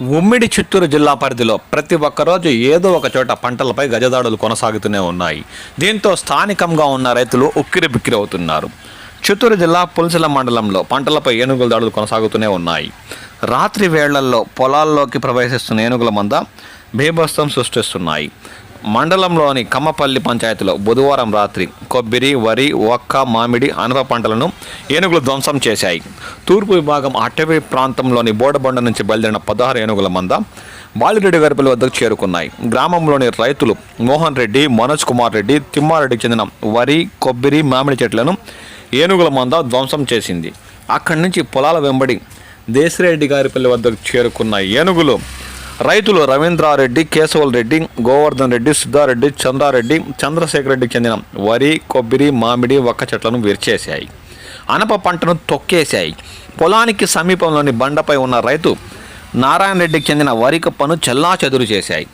ఉమ్మిడి చిత్తూరు జిల్లా పరిధిలో ప్రతి ఒక్కరోజు ఏదో ఒక చోట పంటలపై గజదాడులు కొనసాగుతూనే ఉన్నాయి. దీంతో స్థానికంగా ఉన్న రైతులు ఉక్కిరి బిక్కిరి అవుతున్నారు. చిత్తూరు జిల్లా పులిసల మండలంలో పంటలపై ఏనుగుల దాడులు కొనసాగుతూనే ఉన్నాయి. రాత్రి వేళల్లో పొలాల్లోకి ప్రవేశిస్తున్న ఏనుగుల మంద భీభత్సం సృష్టిస్తున్నాయి. మండలంలోని కమ్మపల్లి పంచాయతీలో బుధవారం రాత్రి కొబ్బరి వరి ఒక్క మామిడి అనప పంటలను ఏనుగులు ధ్వంసం చేశాయి. తూర్పు విభాగం అటవీ ప్రాంతంలోని బోడబండ నుంచి బయలుదేరిన పదహారు ఏనుగుల మంద బాలిరెడ్డి గరిపల వద్దకు చేరుకున్నాయి. గ్రామంలోని రైతులు మోహన్ రెడ్డి మనోజ్ కుమార్ రెడ్డి తిమ్మారెడ్డికి చెందిన వరి కొబ్బరి మామిడి చెట్లను ఏనుగుల మంద ధ్వంసం చేసింది. అక్కడి నుంచి పొలాల వెంబడి దేశిరెడ్డి గారిపల్లి వద్దకు చేరుకున్న ఏనుగులు రైతులు రవీంద్రారెడ్డి కేశవల్ రెడ్డి గోవర్ధన్ రెడ్డి సిద్ధారెడ్డి చంద్రారెడ్డి చంద్రశేఖర్ రెడ్డికి చెందిన వరి కొబ్బరి మామిడి ఒక్క చెట్లను విరిచేశాయి. అనప పంటను తొక్కేశాయి. పొలానికి సమీపంలోని బండపై ఉన్న రైతు నారాయణ రెడ్డికి చెందిన వరి కప్పను చెల్లా చెదురు చేశాయి.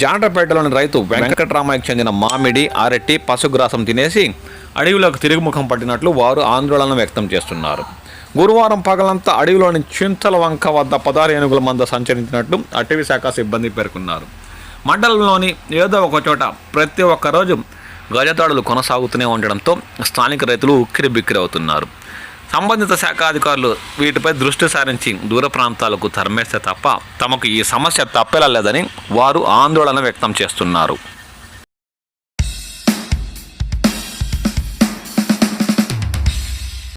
జాండ్రపేటలోని రైతు వెంకటరామయ్యకు చెందిన మామిడి అరటి పశుగ్రాసం తినేసి అడవిలోకి తిరుగుముఖం పట్టినట్లు వారు ఆందోళన వ్యక్తం చేస్తున్నారు. గురువారం పగలంతా అడవిలోని చింతల వంక వద్ద పదారు ఏనుగుల మంద సంచరించినట్లు అటవీ శాఖ సిబ్బంది పేర్కొన్నారు. మండలంలోని ఏదో ఒక చోట ప్రతి ఒక్క రోజు గజదాడులు కొనసాగుతూనే ఉండడంతో స్థానిక రైతులు ఉక్కిరి బిక్కిరి అవుతున్నారు సంబంధిత శాఖ అధికారులు వీటిపై దృష్టి సారించి దూర ప్రాంతాలకు తరమేస్తే తప్ప తమకు ఈ సమస్య తప్పేలా లేదని వారు ఆందోళన వ్యక్తం చేస్తున్నారు.